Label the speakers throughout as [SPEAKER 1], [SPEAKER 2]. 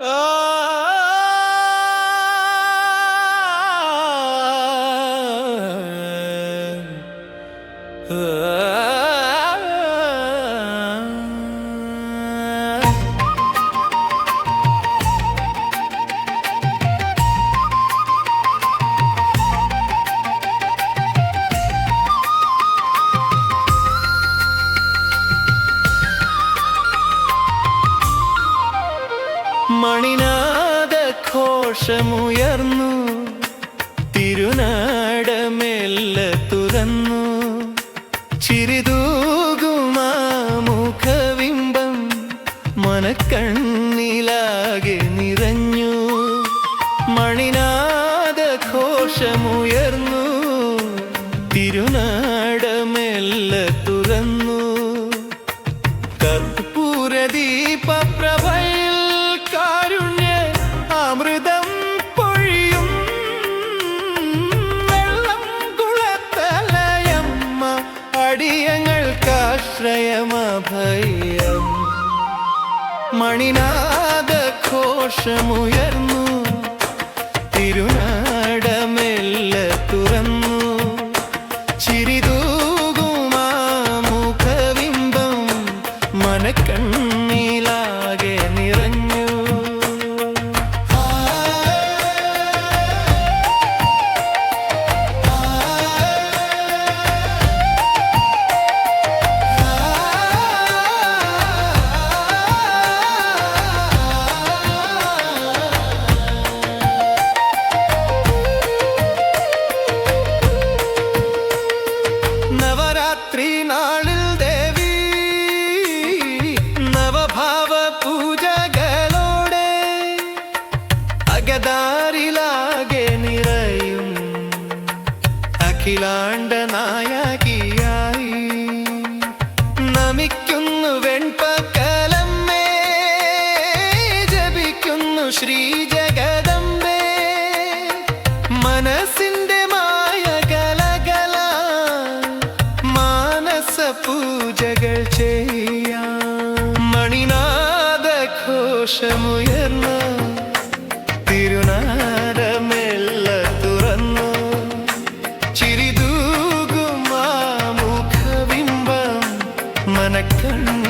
[SPEAKER 1] Ah. ഘോഷമുയർന്നു. തിരുനാടമെല്ല തുറന്നു. ചിരിതൂകുമാ മുഖവിംബം മനക്കണ്ണിലാകെ നിറഞ്ഞു. മണിനാഥ ഘോഷമുയർന്നു അടിയങ്ങൾക്കാശ്രയമഭയം മണിനാഥ നവരാത്രി നാളിൽ ദേവി നവഭാവ പൂജകളോടെ അകതാരിലാകെ നിറയും അഖിലാണ്ട നായകിയായി നമിക്കുന്നു വെൺപക്കലമ്മേ ജപിക്കുന്നു ശ്രീ ജഗദമ്പേ മനസ്സിന്റെ ഘോഷമുയർന്ന തിരുനാരമെല്ല തുറന്നു. ചിരിതൂകുമാ മുഖബിംബം. മനക്കണ്ണിലാകെ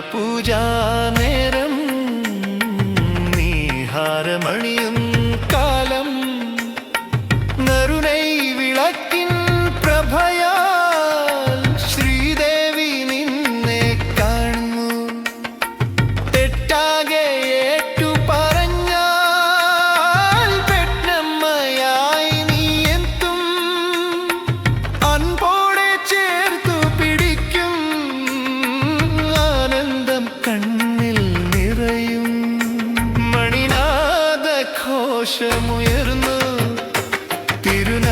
[SPEAKER 1] पूजा ഘോഷമുയർന്നു തിരുനാടമെല്ല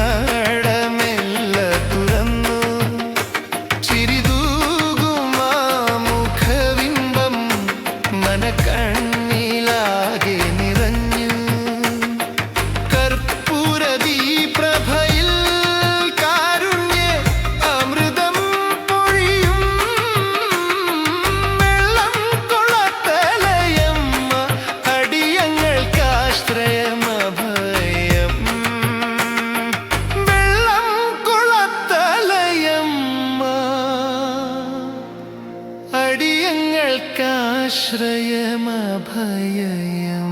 [SPEAKER 1] അടിയങ്ങൾക്കാശ്രയമഭയം